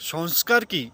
সংস্কার কি?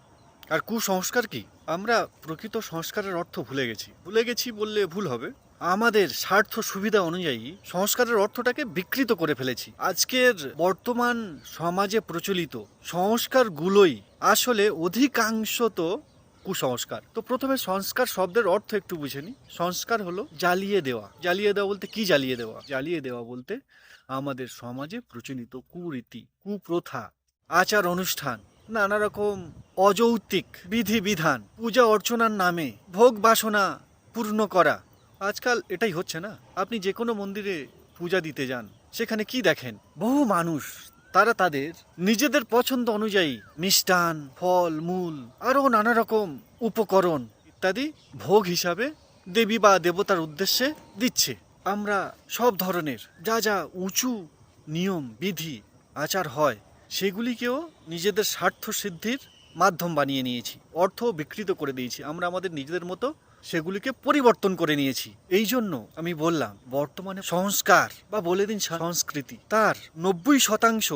আর কুসংস্কার কি? আমরা প্রকৃত সংস্কারের অর্থ ভুলে গেছি। ভুলে গেছি বললে ভুল হবে। আমাদের স্বার্থ সুবিধা অনুযায়ী সংস্কারের অর্থটাকে বিকৃত করে ফেলেছি। আজকের বর্তমান সমাজে প্রচলিত সংস্কারগুলোই আসলে অধিকাংশ তো কুসংস্কার। তো প্রথমে সংস্কার শব্দের অর্থ একটু বুঝে নি সংস্কার হলো জ্বালিয়ে দেওয়া। জ্বালিয়ে দেওয়া বলতে কি জ্বালিয়ে দেওয়া? জ্বালিয়ে দেওয়া বলতে আমাদের সমাজে প্রচলিত কুরীতি, কুপ্রথা, আচার অনুষ্ঠান। নানা রকম অযৌক্তিক বিধি বিধান পূজা অর্চনার নামে ভোগ বাসনা পূর্ণ করা। আজকাল এটাই হচ্ছে না? আপনি যে কোনো মন্দিরে পূজা দিতে যান, সেখানে কি দেখেন? বহু মানুষ, তারা তাদের নিজেদের পছন্দ অনুযায়ী মিষ্টান, ফল, মূল, আরও নানা রকম উপকরণ ইত্যাদি ভোগ হিসাবে দেবী বা দেবতার উদ্দেশ্যে দিচ্ছে। আমরা সব ধরনের যা যা উঁচু নিয়ম, বিধি, আচার হয় সেগুলিকেও নিজেদের স্বার্থ সিদ্ধির মাধ্যম বানিয়ে নিয়েছি অর্থ বিকৃত করে দিয়েছি। আমরা আমাদের নিজেদের মতো সেগুলিকে পরিবর্তন করে নিয়েছি। এই জন্য আমি বললাম, বর্তমানে সংস্কার বা বলে দিন সংস্কৃতি, তার নব্বই শতাংশ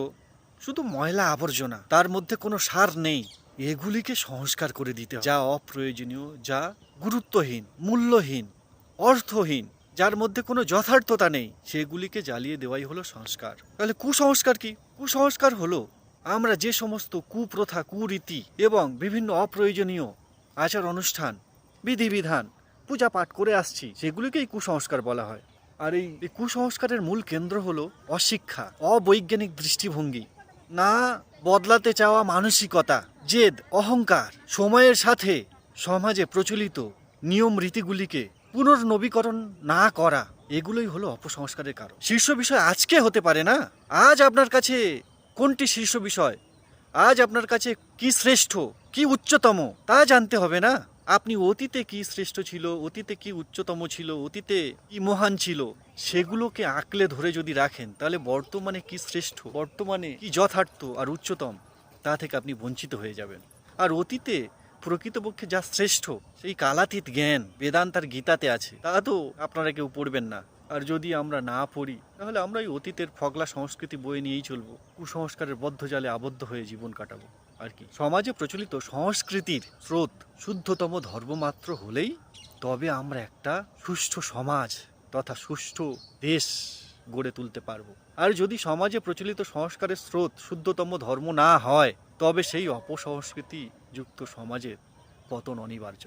শুধু ময়লা আবর্জনা, তার মধ্যে কোনো সার নেই। এগুলিকে সংস্কার করে দিতে যা অপ্রয়োজনীয়, যা গুরুত্বহীন, মূল্যহীন, অর্থহীন। যার মধ্যে কোনো যথার্থতা নেই, সেগুলিকে জ্বালিয়ে দেওয়াই হলো সংস্কার। তাহলে কুসংস্কার কি? কুসংস্কার হলো আমরা যে সমস্ত কুপ্রথা, কুরীতি এবং বিভিন্ন অপ্রয়োজনীয় আচার অনুষ্ঠান, বিধিবিধান পূজা পাঠ করে আসছি, সেগুলিকেই কুসংস্কার বলা হয়। আর এই কুসংস্কারের মূল কেন্দ্র হলো অশিক্ষা, অবৈজ্ঞানিক দৃষ্টিভঙ্গি। না বদলাতে চাওয়া মানসিকতা, জেদ, অহংকার, সময়ের সাথে সমাজে প্রচলিত নিয়ম রীতিগুলিকে পুনর্নবীকরণ না করা, এগুলোই হলো অপসংস্কারের কারণ। শীর্ষ বিষয় আজকে হতে পারে না? আজ আপনার কাছে কোনটি শীর্ষ বিষয়? আজ আপনার কাছে কি শ্রেষ্ঠ, কি উচ্চতম, তা জানতে হবে না? আপনি অতীতে কি শ্রেষ্ঠ ছিল, অতীতে কি উচ্চতম ছিল, অতীতে কি মহান ছিল, সেগুলোকে আঁকলে ধরে যদি রাখেন, তাহলে বর্তমানে কি শ্রেষ্ঠ, বর্তমানে কি যথার্থ আর উচ্চতম, তা থেকে আপনি বঞ্চিত হয়ে যাবেন। আর অতীতে প্রকৃতপক্ষে যা শ্রেষ্ঠ, সেই কালাতীত জ্ঞান বেদান্তার গীতাতে আছে। তা তো আপনারা কেউ পড়বেন না। আর যদি আমরা না পড়ি, তাহলে আমরা এই অতীতের ফগলা সংস্কৃতি বয়ে নিয়েই চলবো। কুসংস্কারের বদ্ধ জালে আবদ্ধ হয়ে জীবন কাটাবো। আর কি? সমাজে প্রচলিত সংস্কৃতির স্রোত শুদ্ধতম ধর্মমাত্র হলেই তবে আমরা একটা সুষ্ঠু সমাজ তথা সুষ্ঠু দেশ গড়ে তুলতে পারব। আর যদি সমাজে প্রচলিত সংস্কারের স্রোত শুদ্ধতম ধর্ম না হয় তবে সেই অপসংস্কৃতি যুক্ত সমাজের পতন অনিবার্য।